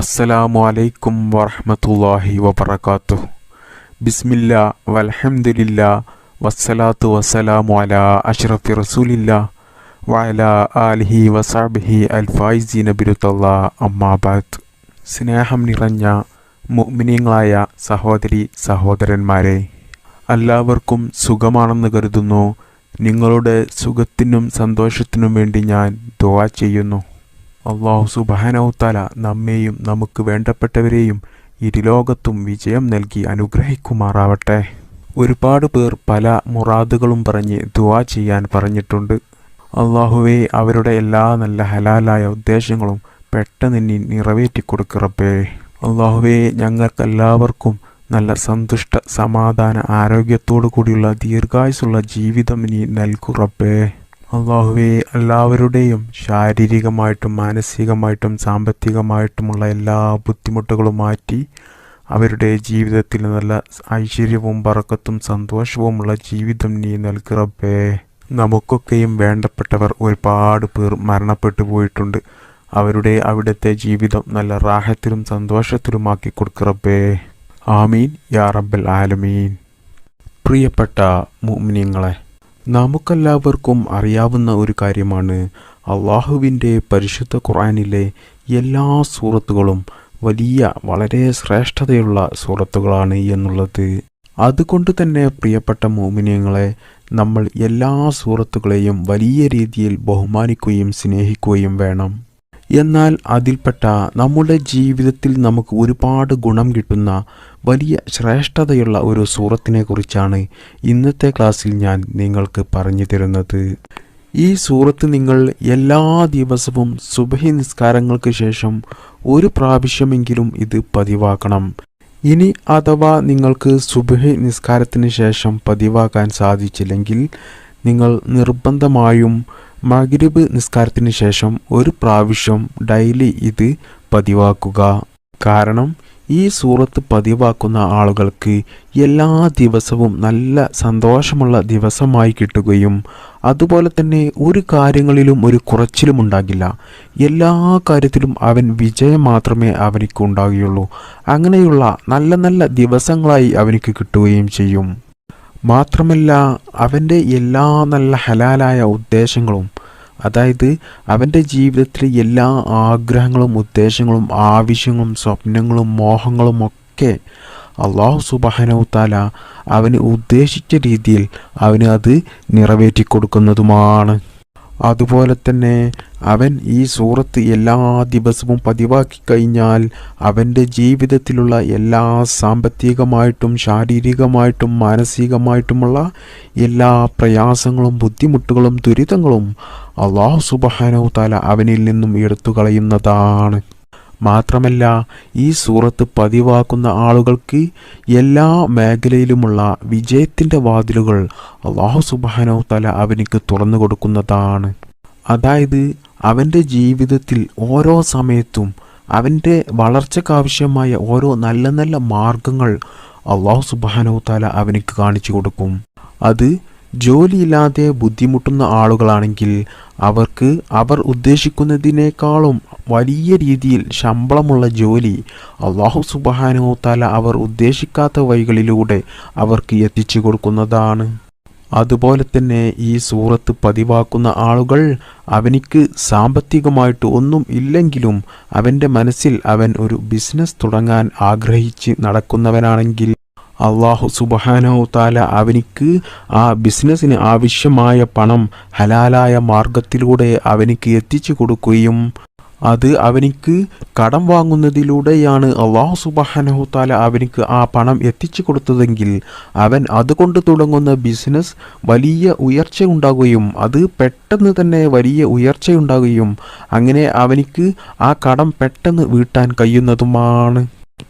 അസ്സലാമു അലൈക്കും വറഹ്മത്തുള്ളാഹി വബർക്കാത്തു ബിസ്മില്ല വലഹമില്ല വസ്സലാത്തു വസ്സലാമു അല അഷ്റഫി റസൂലില്ല വഅല ആലിഹി വസാബിഹി അൽഫായിസി ബിരുത്തല്ല അമ്മാബാദ് സ്നേഹം നിറഞ്ഞ മുഅ്മിനീങ്ങളായ സഹോദരി സഹോദരന്മാരെ എല്ലാവർക്കും സുഖമാണെന്ന് കരുതുന്നു. നിങ്ങളുടെ സുഖത്തിനും സന്തോഷത്തിനും വേണ്ടി ഞാൻ ദുവാ ചെയ്യുന്നു. അള്ളാഹു സുബാനവുത്താല നമ്മെയും നമുക്ക് വേണ്ടപ്പെട്ടവരെയും ഇരുലോകത്തും വിജയം നൽകി അനുഗ്രഹിക്കുമാറാവട്ടെ. ഒരുപാട് പേർ പല മുറാദുകളും പറഞ്ഞ് ദുവാ ചെയ്യാൻ പറഞ്ഞിട്ടുണ്ട്. അള്ളാഹുവെ അവരുടെ എല്ലാ നല്ല ഹലാലായ ഉദ്ദേശങ്ങളും പെട്ടെന്ന് നിറവേറ്റി കൊടുക്കറപ്പേ അള്ളാഹുവെ ഞങ്ങൾക്കെല്ലാവർക്കും നല്ല സന്തുഷ്ട സമാധാന ആരോഗ്യത്തോടു കൂടിയുള്ള ദീർഘായുസുള്ള ജീവിതം നീ നൽകുറപ്പേ അള്ളാഹുവെ എല്ലാവരുടെയും ശാരീരികമായിട്ടും മാനസികമായിട്ടും സാമ്പത്തികമായിട്ടുമുള്ള എല്ലാ ബുദ്ധിമുട്ടുകളും മാറ്റി അവരുടെ ജീവിതത്തിൽ നല്ല ഐശ്വര്യവും പറക്കത്തും സന്തോഷവുമുള്ള ജീവിതം നീ നൽകിറപ്പേ നമുക്കൊക്കെയും വേണ്ടപ്പെട്ടവർ ഒരുപാട് പേർ മരണപ്പെട്ടു പോയിട്ടുണ്ട്. അവരുടെ അവിടുത്തെ ജീവിതം നല്ല റാഹത്തിലും സന്തോഷത്തിലുമാക്കി കൊടുക്കറപ്പേ ആമീൻ. യാ റബ്ബൽ ആലമീൻ. പ്രിയപ്പെട്ട മുഅ്മിനീങ്ങളെ നമുക്കെല്ലാവർക്കും അറിയാവുന്ന ഒരു കാര്യമാണ്. അള്ളാഹുവിന്റെ പരിശുദ്ധ ഖുറാനിലെ എല്ലാ സൂറത്തുകളും വലിയ വളരെ ശ്രേഷ്ഠതയുള്ള സൂറത്തുകളാണ് എന്നുള്ളത്. അതുകൊണ്ട് തന്നെ പ്രിയപ്പെട്ട മോമിനിയങ്ങളെ നമ്മൾ എല്ലാ സൂറത്തുകളെയും വലിയ രീതിയിൽ ബഹുമാനിക്കുകയും സ്നേഹിക്കുകയും വേണം. എന്നാൽ അതിൽപ്പെട്ട നമ്മുടെ ജീവിതത്തിൽ നമുക്ക് ഒരുപാട് ഗുണം കിട്ടുന്ന വലിയ ശ്രേഷ്ഠതയുള്ള ഒരു സൂറത്തിനെ കുറിച്ചാണ് ഇന്നത്തെ ക്ലാസ്സിൽ ഞാൻ നിങ്ങൾക്ക് പറഞ്ഞു തരുന്നത്. ഈ സൂറത്ത് നിങ്ങൾ എല്ലാ ദിവസവും സുബഹി നിസ്കാരങ്ങൾക്ക് ശേഷം ഒരു പ്രാവശ്യമെങ്കിലും ഇത് പതിവാക്കണം. ഇനി അഥവാ നിങ്ങൾക്ക് സുബഹി നിസ്കാരത്തിന് ശേഷം പതിവാക്കാൻ സാധിച്ചില്ലെങ്കിൽ നിങ്ങൾ നിർബന്ധമായും മഗ്രിബ് നിസ്കാരത്തിന് ശേഷം ഒരു പ്രാവശ്യം ഡെയിലി ഇത് പതിവാക്കുക. കാരണം ഈ സൂറത്ത് പതിവാക്കുന്ന ആളുകൾക്ക് എല്ലാ ദിവസവും നല്ല സന്തോഷമുള്ള ദിവസമായി കിട്ടുകയും അതുപോലെ തന്നെ ഒരു കാര്യങ്ങളിലും ഒരു കുറച്ചിലും ഉണ്ടാകില്ല. എല്ലാ കാര്യത്തിലും അവൻ വിജയം മാത്രമേ അവനിക്ക് ഉണ്ടാകുകയുള്ളൂ അങ്ങനെയുള്ള നല്ല നല്ല ദിവസങ്ങളായി അവനിക്ക് കിട്ടുകയും ചെയ്യും. മാത്രമല്ല അവന്റെ എല്ലാ നല്ല ഹലാലായ ഉദ്ദേശങ്ങളും അതായത് അവന്റെ ജീവിതത്തിലെ എല്ലാ ആഗ്രഹങ്ങളും ഉദ്ദേശങ്ങളും ആവശ്യങ്ങളും സ്വപ്നങ്ങളും മോഹങ്ങളും ഒക്കെ അള്ളാഹു സുബാനവുത്താല അവന് ഉദ്ദേശിച്ച രീതിയിൽ അവന് അത് നിറവേറ്റി കൊടുക്കുന്നതുമാണ് അതുപോലെ തന്നെ അവൻ ഈ സൂറത്ത് എല്ലാ ദിവസവും പതിവാക്കി കഴിഞ്ഞാൽ അവന്റെ ജീവിതത്തിലുള്ള എല്ലാ സാമ്പത്തികമായിട്ടും ശാരീരികമായിട്ടും മാനസികമായിട്ടുമുള്ള എല്ലാ പ്രയാസങ്ങളും ബുദ്ധിമുട്ടുകളും ദുരിതങ്ങളും അള്ളാഹു സുബഹാനോ താല അവനിൽ നിന്നും എടുത്തു കളയുന്നതാണ് മാത്രമല്ല ഈ സൂറത്ത് പതിവാക്കുന്ന ആളുകൾക്ക് എല്ലാ മേഖലയിലുമുള്ള വിജയത്തിന്റെ വാതിലുകൾ അള്ളാഹു സുബാനോ തല അവനിക്ക് തുറന്നു കൊടുക്കുന്നതാണ്. അതായത് അവന്റെ ജീവിതത്തിൽ ഓരോ സമയത്തും അവന്റെ വളർച്ചയ്ക്കാവശ്യമായ ഓരോ നല്ല നല്ല മാർഗങ്ങൾ അള്ളാഹു സുബാനോ തല അവനിക്ക് കാണിച്ചു കൊടുക്കും. അത് ജോലിയില്ലാതെ ബുദ്ധിമുട്ടുന്ന ആളുകളാണെങ്കിൽ അവർക്ക് അവർ ഉദ്ദേശിക്കുന്നതിനേക്കാളും വലിയ രീതിയിൽ ശമ്പളമുള്ള ജോലി അള്ളാഹു സുബാനോ തല അവർ ഉദ്ദേശിക്കാത്ത വഴികളിലൂടെ അവർക്ക് എത്തിച്ചു കൊടുക്കുന്നതാണ്. അതുപോലെ തന്നെ ഈ സൂറത്ത് പതിവാക്കുന്ന ആളുകൾ അവനിക്ക് സാമ്പത്തികമായിട്ട് ഒന്നും ഇല്ലെങ്കിലും അവന്റെ മനസ്സിൽ അവൻ ഒരു ബിസിനസ് തുടങ്ങാൻ ആഗ്രഹിച്ച് നടക്കുന്നവനാണെങ്കിൽ അള്ളാഹു സുബഹാനോ താല അവനിക്ക് ആ ബിസിനസ്സിന് ആവശ്യമായ പണം ഹലാലായ മാർഗത്തിലൂടെ അവനിക്ക് എത്തിച്ചു കൊടുക്കുകയും അത് അവനിക്ക് കടം വാങ്ങുന്നതിലൂടെയാണ് അള്ളാഹു സുബഹാനഹു താല അവനിക്ക് ആ പണം എത്തിച്ചു കൊടുത്തതെങ്കിൽ അവൻ അതുകൊണ്ട് തുടങ്ങുന്ന ബിസിനസ് വലിയ ഉയർച്ച ഉണ്ടാകുകയും അത് പെട്ടെന്ന് തന്നെ വലിയ ഉയർച്ചയുണ്ടാകുകയും അങ്ങനെ അവനിക്ക് ആ കടം പെട്ടെന്ന് വീട്ടാൻ കഴിയുന്നതുമാണ്.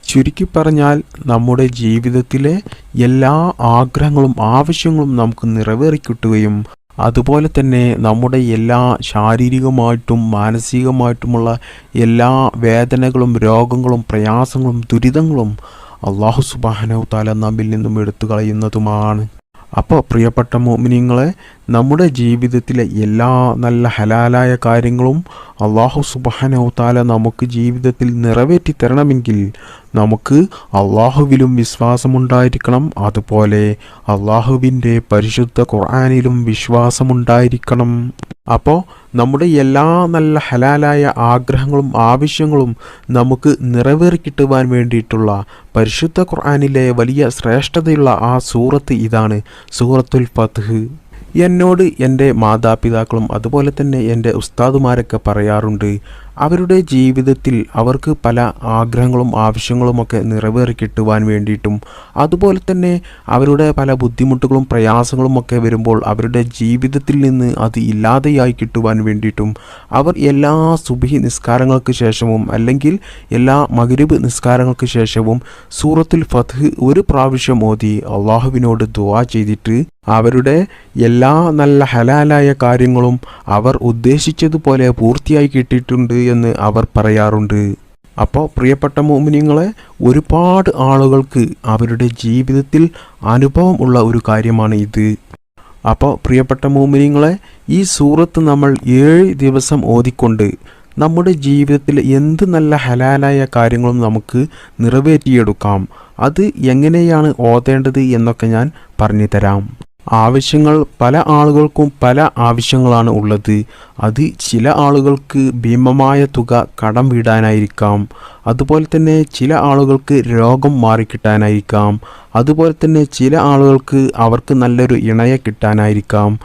ചുരുക്കി പറഞ്ഞാൽ നമ്മുടെ ജീവിതത്തിലെ എല്ലാ ആഗ്രഹങ്ങളും ആവശ്യങ്ങളും നമുക്ക് നിറവേറിക്കിട്ടുകയും അതുപോലെ തന്നെ നമ്മുടെ എല്ലാ ശാരീരികമായിട്ടും മാനസികമായിട്ടുമുള്ള എല്ലാ വേദനകളും രോഗങ്ങളും പ്രയാസങ്ങളും ദുരിതങ്ങളും അള്ളാഹു സുബാനവ് താല നമ്മിൽ നിന്നും എടുത്തു കളയുന്നതുമാണ് അപ്പോൾ പ്രിയപ്പെട്ട മോമിനിങ്ങളെ നമ്മുടെ ജീവിതത്തിലെ എല്ലാ നല്ല ഹലാലായ കാര്യങ്ങളും അള്ളാഹു സുബാനവത്താല നമുക്ക് ജീവിതത്തിൽ നിറവേറ്റി തരണമെങ്കിൽ നമുക്ക് അള്ളാഹുവിലും വിശ്വാസമുണ്ടായിരിക്കണം. അതുപോലെ അള്ളാഹുവിന്റെ പരിശുദ്ധ ഖുർആാനിലും വിശ്വാസമുണ്ടായിരിക്കണം. അപ്പോൾ നമ്മുടെ എല്ലാ നല്ല ഹലാലായ ആഗ്രഹങ്ങളും ആവശ്യങ്ങളും നമുക്ക് നിറവേറി കിട്ടുവാൻ വേണ്ടിയിട്ടുള്ള പരിശുദ്ധ ഖുർആാനിലെ വലിയ ശ്രേഷ്ഠതയുള്ള ആ സൂറത്ത് ഇതാണ്. സൂറത്തുൽ ഫത്ഹ്. എന്നോട് എന്റെ മാതാപിതാക്കളും അതുപോലെ തന്നെ എന്റെ ഉസ്താദുമാരൊക്കെ പറയാറുണ്ട് അവരുടെ ജീവിതത്തിൽ അവർക്ക് പല ആഗ്രഹങ്ങളും ആവശ്യങ്ങളുമൊക്കെ നിറവേറി കിട്ടുവാൻ വേണ്ടിയിട്ടും അതുപോലെ തന്നെ അവരുടെ പല ബുദ്ധിമുട്ടുകളും പ്രയാസങ്ങളും ഒക്കെ വരുമ്പോൾ അവരുടെ ജീവിതത്തിൽ നിന്ന് അത് ഇല്ലാതെയായി കിട്ടുവാൻ വേണ്ടിയിട്ടും അവർ എല്ലാ സുബഹി നിസ്കാരങ്ങൾക്ക് ശേഷവും അല്ലെങ്കിൽ എല്ലാ മഗ്രിബ് നിസ്കാരങ്ങൾക്ക് ശേഷവും സൂറത്തിൽ ഫത്ഹ് ഒരു പ്രാവശ്യം ഓതി അള്ളാഹുവിനോട് ദുവാ ചെയ്തിട്ട് അവരുടെ എല്ലാ നല്ല ഹലാലായ കാര്യങ്ങളും അവർ ഉദ്ദേശിച്ചതുപോലെ പൂർത്തിയായി കിട്ടിയിട്ടുണ്ട് എന്ന് അവർ പറയാറുണ്ട്. അപ്പോൾ പ്രിയപ്പെട്ട മോമിനിങ്ങളെ ഒരുപാട് ആളുകൾക്ക് അവരുടെ ജീവിതത്തിൽ അനുഭവം ഉള്ള ഒരു കാര്യമാണ് ഇത്. അപ്പോൾ പ്രിയപ്പെട്ട മോമിനിങ്ങളെ ഈ സൂറത്ത് നമ്മൾ ഏഴ് ദിവസം ഓതിക്കൊണ്ട് നമ്മുടെ ജീവിതത്തിൽ എന്ത് നല്ല ഹലാലായ കാര്യങ്ങളും നമുക്ക് നിറവേറ്റിയെടുക്കാം. അത് എങ്ങനെയാണ് ഓതേണ്ടത് എന്നൊക്കെ ഞാൻ പറഞ്ഞു തരാം ആവശ്യങ്ങൾ പല ആളുകൾക്കും പല ആവശ്യങ്ങളാണ് ഉള്ളത്. അത് ചില ആളുകൾക്ക് ഭീമമായ തുക കടം വീടാനായിരിക്കാം. അതുപോലെ തന്നെ ചില ആളുകൾക്ക് രോഗം മാറിക്കിട്ടാനായിരിക്കാം. അതുപോലെ തന്നെ ചില ആളുകൾക്ക് അവർക്ക് നല്ലൊരു ഇണയെ കിട്ടാനായിരിക്കാം.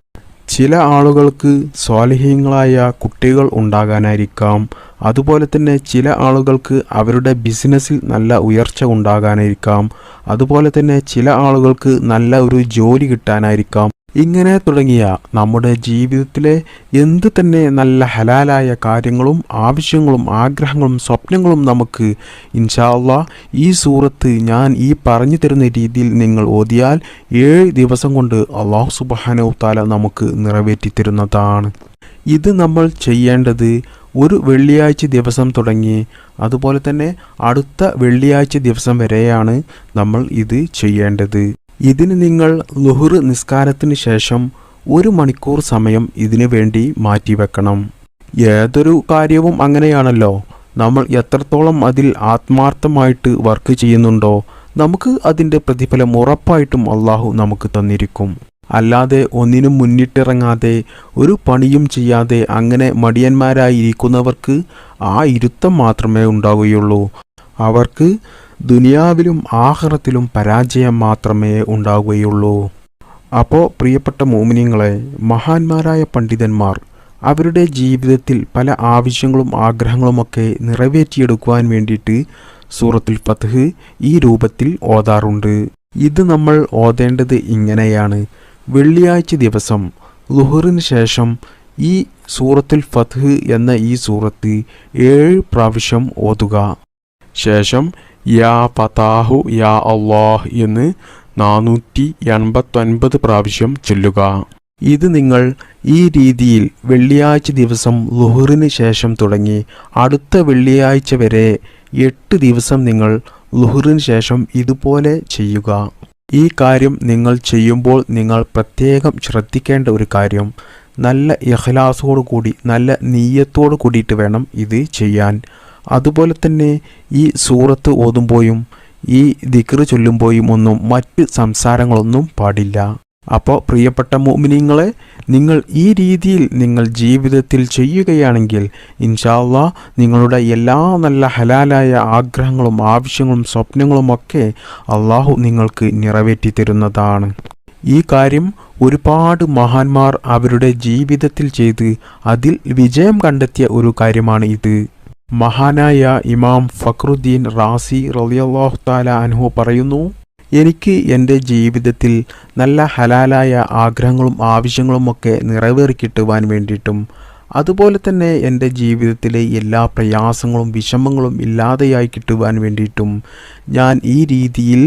ചില ആളുകൾക്ക് സ്വാലിഹ്യങ്ങളായ കുട്ടികൾ ഉണ്ടാകാനായിരിക്കാം. അതുപോലെ തന്നെ ചില ആളുകൾക്ക് അവരുടെ ബിസിനസ്സിൽ നല്ല ഉയർച്ച ഉണ്ടാകാനായിരിക്കാം. അതുപോലെ തന്നെ ചില ആളുകൾക്ക് നല്ല ഒരു ജോലി കിട്ടാനായിരിക്കാം. ഇങ്ങനെ തുടങ്ങിയ നമ്മുടെ ജീവിതത്തിലെ എന്ത് തന്നെ നല്ല ഹലാലായ കാര്യങ്ങളും ആവശ്യങ്ങളും ആഗ്രഹങ്ങളും സ്വപ്നങ്ങളും നമുക്ക് ഇൻഷാല്ല ഈ സൂറത്ത് ഞാൻ ഈ പറഞ്ഞു തരുന്ന രീതിയിൽ നിങ്ങൾ ഓതിയാൽ ഏഴ് ദിവസം കൊണ്ട് അള്ളാഹു സുബാനോ താല നമുക്ക് നിറവേറ്റി തരുന്നതാണ്. ഇത് നമ്മൾ ചെയ്യേണ്ടത് ഒരു വെള്ളിയാഴ്ച ദിവസം തുടങ്ങി അതുപോലെ തന്നെ അടുത്ത വെള്ളിയാഴ്ച ദിവസം വരെയാണ് നമ്മൾ ഇത് ചെയ്യേണ്ടത്. ഇതിന് നിങ്ങൾ ലുഹുർ നിസ്കാരത്തിന് ശേഷം ഒരു മണിക്കൂർ സമയം ഇതിനു വേണ്ടി മാറ്റിവെക്കണം ഏതൊരു കാര്യവും അങ്ങനെയാണല്ലോ. നമ്മൾ എത്രത്തോളം അതിൽ ആത്മാർത്ഥമായിട്ട് വർക്ക് ചെയ്യുന്നുണ്ടോ നമുക്ക് അതിന്റെ പ്രതിഫലം ഉറപ്പായിട്ടും അള്ളാഹു നമുക്ക് തന്നിരിക്കും. അല്ലാതെ ഒന്നിനും മുന്നിട്ടിറങ്ങാതെ ഒരു പണിയും ചെയ്യാതെ അങ്ങനെ മടിയന്മാരായിരിക്കുന്നവർക്ക് ആ ഇരുത്തം മാത്രമേ ഉണ്ടാവുകയുള്ളൂ. അവർക്ക് ദുനിയാവിലും ആഹ്റത്തിലും പരാജയം മാത്രമേ ഉണ്ടാവുകയുള്ളൂ. അപ്പോൾ പ്രിയപ്പെട്ട മോമിനിയങ്ങളെ മഹാന്മാരായ പണ്ഡിതന്മാർ അവരുടെ ജീവിതത്തിൽ പല ആവശ്യങ്ങളും ആഗ്രഹങ്ങളുമൊക്കെ നിറവേറ്റിയെടുക്കുവാൻ വേണ്ടിയിട്ട് സൂറത്തുൽ ഫത്ഹ് ഈ രൂപത്തിൽ ഓതാറുണ്ട്. ഇത് നമ്മൾ ഓതേണ്ടത് ഇങ്ങനെയാണ്. വെള്ളിയാഴ്ച ദിവസം ലുഹറിന് ശേഷം ഈ സൂറത്തുൽ ഫത്ഹ് എന്ന ഈ സൂറത്ത് ഏഴ് പ്രാവശ്യം ഓതുക. ശേഷം യാ പതാഹു യാ അള്ളാഹ് എന്ന് നാനൂറ്റി എൺപത്തൊൻപത് പ്രാവശ്യം ചൊല്ലുക. ഇത് നിങ്ങൾ ഈ രീതിയിൽ വെള്ളിയാഴ്ച ദിവസം ലുഹറിന് ശേഷം തുടങ്ങി അടുത്ത വെള്ളിയാഴ്ച വരെ എട്ട് ദിവസം നിങ്ങൾ ലുഹറിന് ശേഷം ഇതുപോലെ ചെയ്യുക. ഈ കാര്യം നിങ്ങൾ ചെയ്യുമ്പോൾ നിങ്ങൾ പ്രത്യേകം ശ്രദ്ധിക്കേണ്ട ഒരു കാര്യം. നല്ല ഇഖ്ലാസോടു കൂടി നല്ല നീയത്തോടു കൂടിയിട്ട് വേണം ഇത് ചെയ്യാൻ. അതുപോലെ തന്നെ ഈ സൂറത്ത് ഓതുമ്പോഴും ഈ ദിക്റ് ചൊല്ലുമ്പോഴും ഒന്നും മറ്റ് സംസാരങ്ങളൊന്നും പാടില്ല. അപ്പോൾ പ്രിയപ്പെട്ട മോമിനിങ്ങളെ നിങ്ങൾ ഈ രീതിയിൽ നിങ്ങൾ ജീവിതത്തിൽ ചെയ്യുകയാണെങ്കിൽ ഇൻഷാല്ല നിങ്ങളുടെ എല്ലാ നല്ല ഹലാലായ ആഗ്രഹങ്ങളും ആവശ്യങ്ങളും സ്വപ്നങ്ങളുമൊക്കെ അള്ളാഹു നിങ്ങൾക്ക് നിറവേറ്റി തരുന്നതാണ്. ഈ കാര്യം ഒരുപാട് മഹാന്മാർ അവരുടെ ജീവിതത്തിൽ ചെയ്ത് അതിൽ വിജയം കണ്ടെത്തിയ ഒരു കാര്യമാണ് ഇത്. മഹാനായ ഇമാം ഫക്രുദ്ദീൻ റാസി റളിയല്ലാഹു താല അൻഹു പറയുന്നു എനിക്ക് എന്റെ ജീവിതത്തിൽ നല്ല ഹലാലായ ആഗ്രഹങ്ങളും ആവശ്യങ്ങളുമൊക്കെ നിറവേറി കിട്ടുവാൻ വേണ്ടിയിട്ടും അതുപോലെ തന്നെ എന്റെ ജീവിതത്തിലെ എല്ലാ പ്രയാസങ്ങളും വിഷമങ്ങളും ഇല്ലാതെയായി കിട്ടുവാൻ വേണ്ടിയിട്ടും ഞാൻ ഈ രീതിയിൽ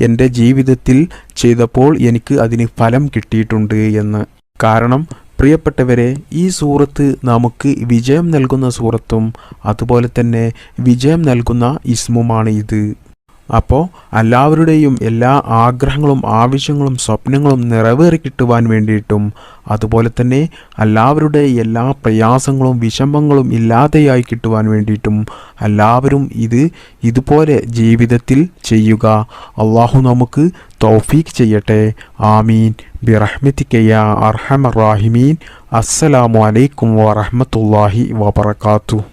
എന്റെ ജീവിതത്തിൽ ചെയ്തപ്പോൾ എനിക്ക് അതിന് ഫലം കിട്ടിയിട്ടുണ്ട് എന്ന്. കാരണം പ്രിയപ്പെട്ടവരെ ഈ സൂറത്ത് നമുക്ക് വിജയം നൽകുന്ന സൂറത്തും അതുപോലെ തന്നെ വിജയം നൽകുന്ന ഇസ്മുമാണ് ഇത്. അപ്പോൾ എല്ലാവരുടെയും എല്ലാ ആഗ്രഹങ്ങളും ആവശ്യങ്ങളും സ്വപ്നങ്ങളും നിറവേറി കിട്ടുവാൻ വേണ്ടിയിട്ടും അതുപോലെ തന്നെ എല്ലാവരുടെ എല്ലാ പ്രയാസങ്ങളും വിഷമങ്ങളും ഇല്ലാതെയായി കിട്ടുവാൻ വേണ്ടിയിട്ടും എല്ലാവരും ഇത് ഇതുപോലെ ജീവിതത്തിൽ ചെയ്യുക. അള്ളാഹു നമുക്ക് തൗഫീഖ് ചെയ്യട്ടെ. ആമീൻ. ബിറഹ്മത്തിക്കയ്യ അർഹമർ റാഹിമീൻ. അസ്സലാമു അലൈക്കും വറഹ്മത്തുള്ളാഹി വബറകാതുഹു